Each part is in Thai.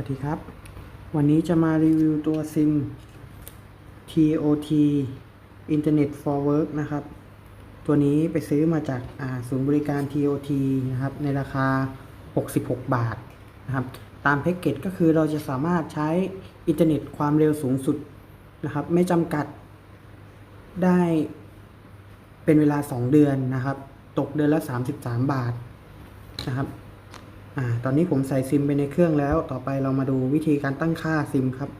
วัสดีครับ วันนี้จะมารีวิวตัวซิม TOT Internet for Work นะครับ ตัวนี้ไปซื้อมาจากศูนย์บริการ TOT นะครับ ในราคา 66 บาทนะครับ ตามแพ็กเกจก็คือเราจะสามารถใช้อินเทอร์เน็ตความเร็วสูงสุดนะครับ ไม่จำกัดได้เป็นเวลา 2 เดือนนะครับ ตกเดือนละ 33 บาทนะครับ อ่าตอนนี้ผมใส่ซิมไปในเครื่องแล้ว ต่อไปเรามาดูวิธีการตั้งค่าซิมครับ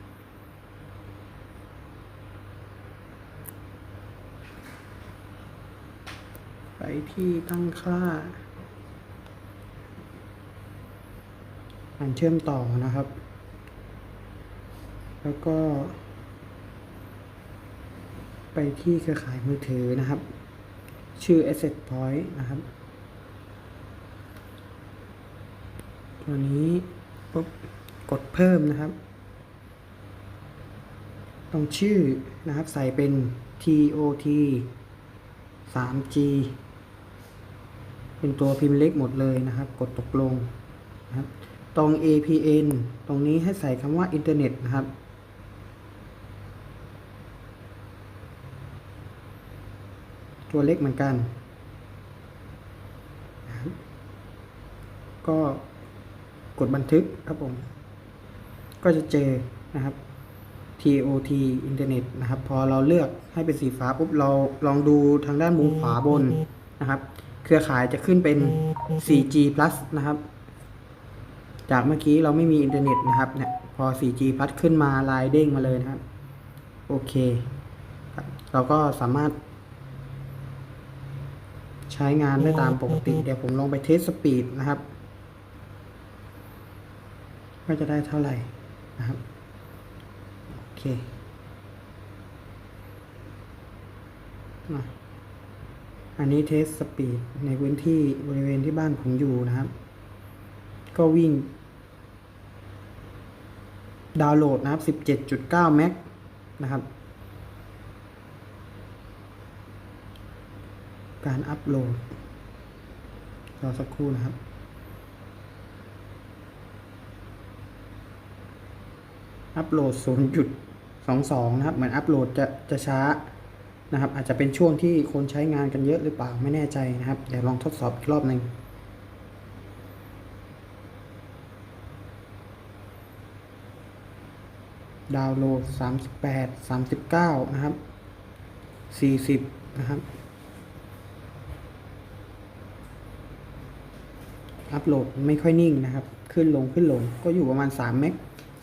ไปที่ตั้งค่าการเชื่อมต่อนะครับ แล้วก็ ไปที่เครือข่ายมือถือนะครับ ชื่อ Asset Point นะครับ ตัวนี้ปุ๊บกดเพิ่มนะครับ ตรงชื่อนะครับใส่เป็น TOT 3G เป็นตัวพิมพ์เล็กหมดเลยนะครับ กดตกลงนะครับ ตรง APN ตรงนี้ให้ใส่คำว่าอินเทอร์เน็ตนะครับตัวเล็กเหมือนกันนะก็ กดบันทึกครับผม ก็จะเจอนะครับ TOT อินเทอร์เน็ตนะครับ พอเราเลือกให้เป็นสีฟ้าปุ๊บเราลองดูทางด้านมุมขวาบนนะครับ เครือข่ายจะขึ้นเป็น 4G plus นะครับ จากเมื่อกี้เราไม่มีอินเทอร์เน็ตนะครับเนี่ยพอ 4G plus ขึ้นมาลายเด้งมาเลยนะครับ โอเคเราก็สามารถ ใช้งานได้ตามปกติ เดี๋ยวผมลองไปเทสสปีดนะครับ ว่าจะได้เท่าไหร่นะครับโอเคอันนี้เทสสปีดในพื้นที่บริเวณที่บ้านผมอยู่นะครับ ก็วิ่ง ดาวน์โหลดนะครับ 17.9เมกนะครับ การอัปโหลดรอสักครู่นะครับ อัปโหลด 0.22 นะครับ เหมือนอัปโหลดจะจะช้านะครับ อาจจะเป็นช่วงที่คนใช้งานกันเยอะหรือเปล่าไม่แน่ใจนะครับ เดี๋ยวลองทดสอบอีกรอบหนึ่งดาวน์โหลด 38 39 นะครับ 40 นะครับ อัปโหลดไม่ค่อยนิ่งนะครับ ขึ้นลงขึ้นลงก็อยู่ประมาณ 3 เมก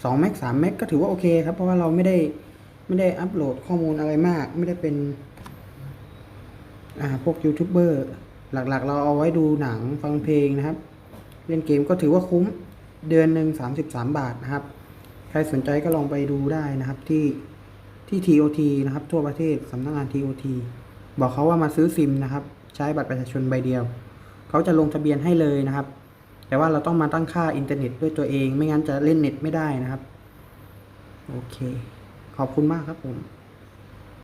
2เมก3เมกก็ถือว่าโอเคครับ เพราะว่าเราไม่ได้ไม่ได้อัปโหลดข้อมูลอะไรมาก ไม่ได้เป็นอ่าพวกยูทูบเบอร์หลักๆ เราเอาไว้ดูหนังฟังเพลงนะครับ เล่นเกมก็ถือว่าคุ้มเดือนหนึ่ง33 บาทนะครับ ใครสนใจก็ลองไปดูได้นะครับที่ที่ TOT นะครับ ทั่วประเทศสำนักงาน TOT บอกเขาว่ามาซื้อซิมนะครับ ใช้บัตรประชาชนใบเดียว เขาจะลงทะเบียนให้เลยนะครับ แต่ว่าเราต้องมาตั้งค่าอินเทอร์เน็ตด้วยตัวเอง ไม่งั้นจะเล่นเน็ตไม่ได้นะครับ โอเค ขอบคุณมากครับผม